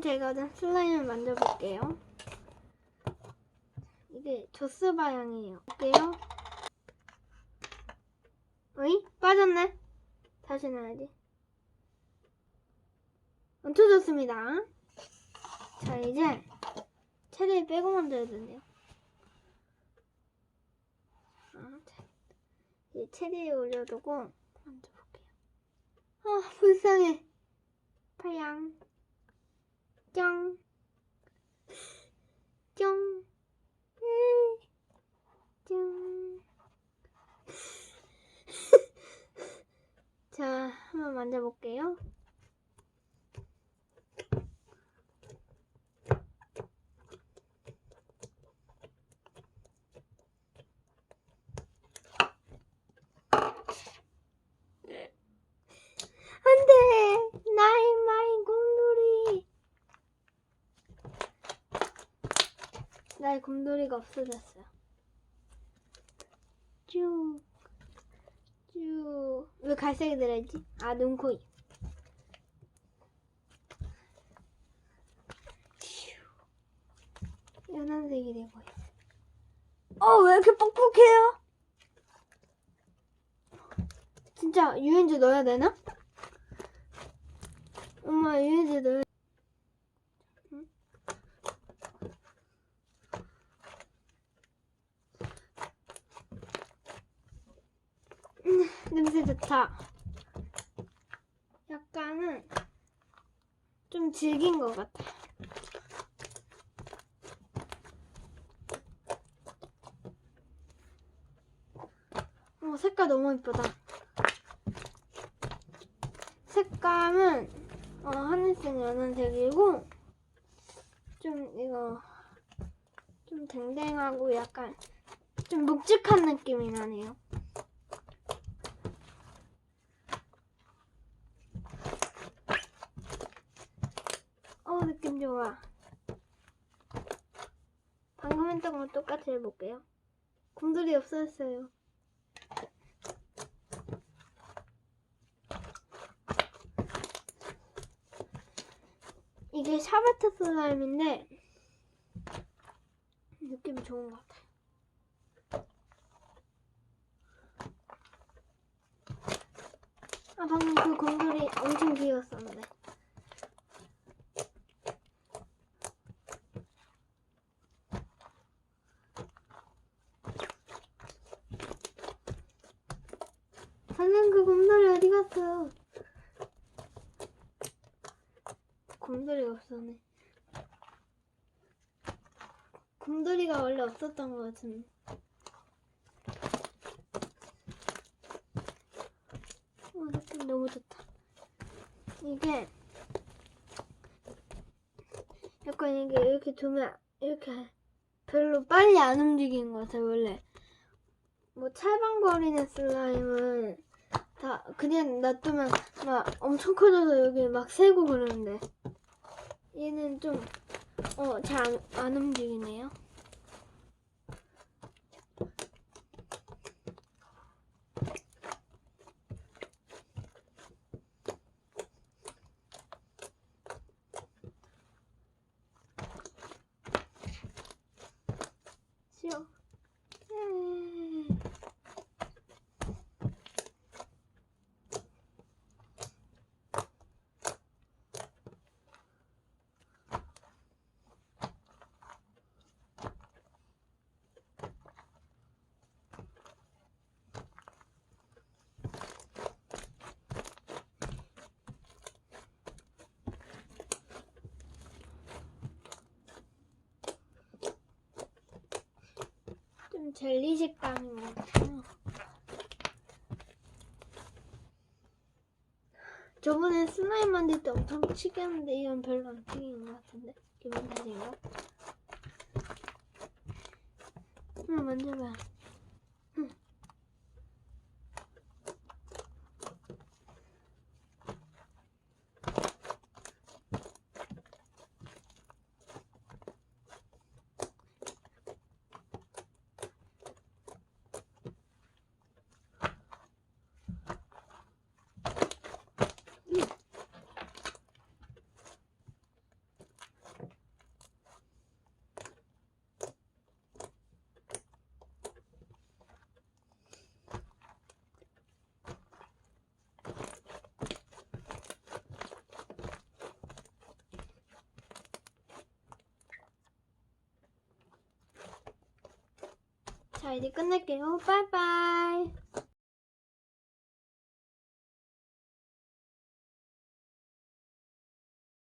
제가 좀 슬라임을 만들어볼게요. 이게 조스 방향이에요. 볼게요. 어이? 빠졌네? 다시 넣어야지. 얹혀졌습니다. 자, 이제 체리 빼고 만들어야 되네요. 아, 자, 이 체리에 올려두고 만들어볼게요. 아, 불쌍해. 파양. 짱. 짱. 짱. 자, 한번 만져볼게요. 안 돼! 나의 마인 곰돌이! 나의 곰돌이가 없어졌어요. 쭉, 쭉. 왜 갈색이 들어있지? 아, 눈 코입. 휴. 연한색이 되고요. 어, 왜 이렇게 뻑뻑해요? 진짜 유연제 넣어야 되나? 엄마 유연제 넣어야 냄새 좋다. 약간은 좀 질긴 것 같아. 어, 색깔 너무 이쁘다. 색감은 어, 하늘색 연한색이고 좀 이거 좀 댕댕하고 약간 좀 묵직한 느낌이 나네요. 어 느낌 좋아. 방금 했던 거 똑같이 해볼게요. 곰돌이 없어졌어요. 이게 샤베트 슬라임인데 느낌이 좋은 것 같아요. 아 방금 그 곰돌이 엄청 귀여웠었는데. 방금 그 곰돌이 어디 갔어요? 곰돌이 없었네. 곰돌이가 원래 없었던 것 같은데. 어, 느낌 너무 좋다. 이게 약간 이게 이렇게 두면 이렇게 별로 빨리 안 움직이는 것 같아요, 원래. 뭐 찰방거리는 슬라임은 다 그냥 놔두면 막 엄청 커져서 여기 막 새고 그러는데 얘는 좀 어 잘안 안 움직이네요. 쉬어. 젤리 식감인 것 같아요. 저번에 슬라임 만들 때 엄청 튀겼는데 이건 별로 안 튀긴 것 같은데 기분 탓인가? 한번 만져봐. 자, 이제 끝낼게요. 빠이빠이.